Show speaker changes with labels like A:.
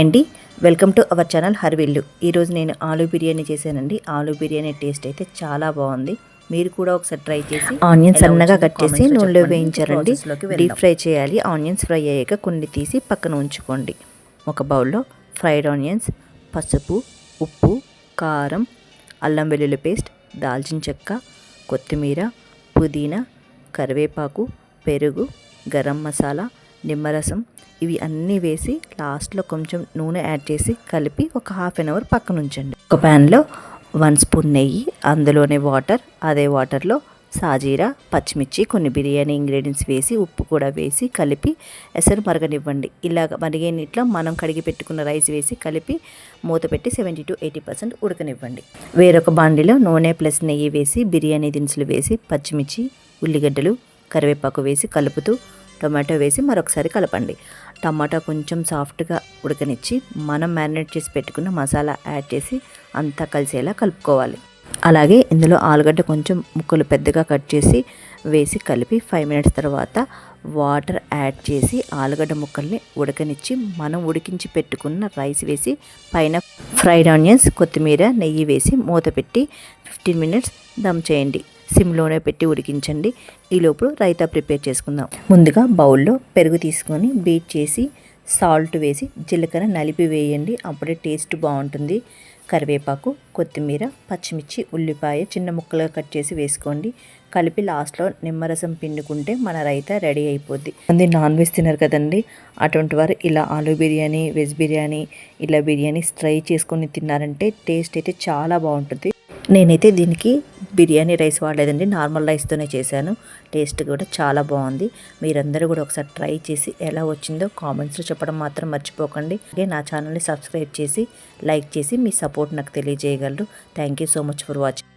A: అండి. Welcome to our channel హర్విల్లు. ఈరోజు నేను ఆలూ బిర్యానీ చేశానండి. ఆలూ బిర్యానీ టేస్ట్ అయితే చాలా బాగుంది. మీరు కూడా ఒకసారి ట్రై చేసి ఆనియన్స్ సన్నగా కట్ చేసి నూనెలో. వేయించారండి. డీప్ ఫ్రై చేయాలి. ఆనియన్స్ ఫ్రై అయ్యాక కొన్ని తీసి పక్కన ఉంచుకోండి. ఒక బౌల్లో ఫ్రైడ్ ఆనియన్స్ పసుపు ఉప్పు కారం అల్లం వెల్లుల్లి పేస్ట్ దాల్చిన చెక్క కొత్తిమీర పుదీనా కరివేపాకు పెరుగు గరం మసాలా నిమ్మరసం ఇవి అన్నీ వేసి లాస్ట్లో కొంచెం నూనె యాడ్ చేసి కలిపి ఒక హాఫ్ అన్ అవర్ పక్కన ఉంచండి. ఒక ప్యాన్లో వన్ స్పూన్ నెయ్యి అందులోనే వాటర్ అదే వాటర్లో సాజీరా పచ్చిమిర్చి కొన్ని బిర్యానీ ఇంగ్రీడియంట్స్ వేసి ఉప్పు కూడా వేసి కలిపి ఎసరు మరగనివ్వండి. ఇలాగ మరిగే నీటిలో మనం కడిగి పెట్టుకున్న రైస్ వేసి కలిపి మూత పెట్టి సెవెంటీ టు ఎయిటీ పర్సెంట్ ఉడకనివ్వండి. వేరొక బాండిలో నూనె ప్లస్ నెయ్యి వేసి బిర్యానీ దినుసులు వేసి పచ్చిమిర్చి ఉల్లిగడ్డలు కరివేపాకు వేసి కలుపుతూ టొమాటో వేసి మరొకసారి కలపండి. టమాటా కొంచెం సాఫ్ట్గా ఉడకనిచ్చి మనం మ్యారినేట్ చేసి పెట్టుకున్న మసాలా యాడ్ చేసి అంతా కలిసేలా కలుపుకోవాలి. అలాగే ఇందులో ఆలుగడ్డ కొంచెం ముక్కలు పెద్దగా కట్ చేసి వేసి కలిపి ఫైవ్ మినిట్స్ తర్వాత వాటర్ యాడ్ చేసి ఆలుగడ్డ ముక్కల్ని ఉడకనిచ్చి మనం ఉడికించి పెట్టుకున్న రైస్ వేసి పైన ఫ్రైడ్ ఆనియన్స్ కొత్తిమీర నెయ్యి వేసి మూత పెట్టి ఫిఫ్టీన్ మినిట్స్ దమ్ చేయండి. సిమ్లోనే పెట్టి ఉడికించండి. ఈలోపు రైతా ప్రిపేర్ చేసుకుందాం. ముందుగా బౌల్లో పెరుగు తీసుకొని బీట్ చేసి సాల్ట్ వేసి జీలకర్ర నలిపి వేయండి. అప్పుడే టేస్ట్ బాగుంటుంది. కరివేపాకు కొత్తిమీర పచ్చిమిర్చి ఉల్లిపాయ చిన్న ముక్కలుగా కట్ చేసి వేసుకోండి. కలిపి లాస్ట్లో నిమ్మరసం పిండుకుంటే మన రైతా రెడీ అయిపోద్ది. మంది నాన్ వెజ్ తినరు కదండి. అటువంటి వారు ఇలా ఆలూ బిర్యానీ వెజ్ బిర్యానీ ఇలా బిర్యానీ ట్రై చేసుకొని తిన్నారంటే టేస్ట్ అయితే చాలా బాగుంటుంది. నేనైతే దీనికి బిర్యానీ రైస్ వాడలేదండి నార్మల్ రైస్తోనే చేశాను. టేస్ట్ కూడా చాలా బాగుంది. మీరందరూ కూడా ఒకసారి ట్రై చేసి ఎలా వచ్చిందో కామెంట్స్లో చెప్పడం మాత్రం మర్చిపోకండి. అలాగే నా ఛానల్ని సబ్స్క్రైబ్ చేసి లైక్ చేసి మీ సపోర్ట్ నాకు తెలియజేయగలరు. Thank you so much for watching.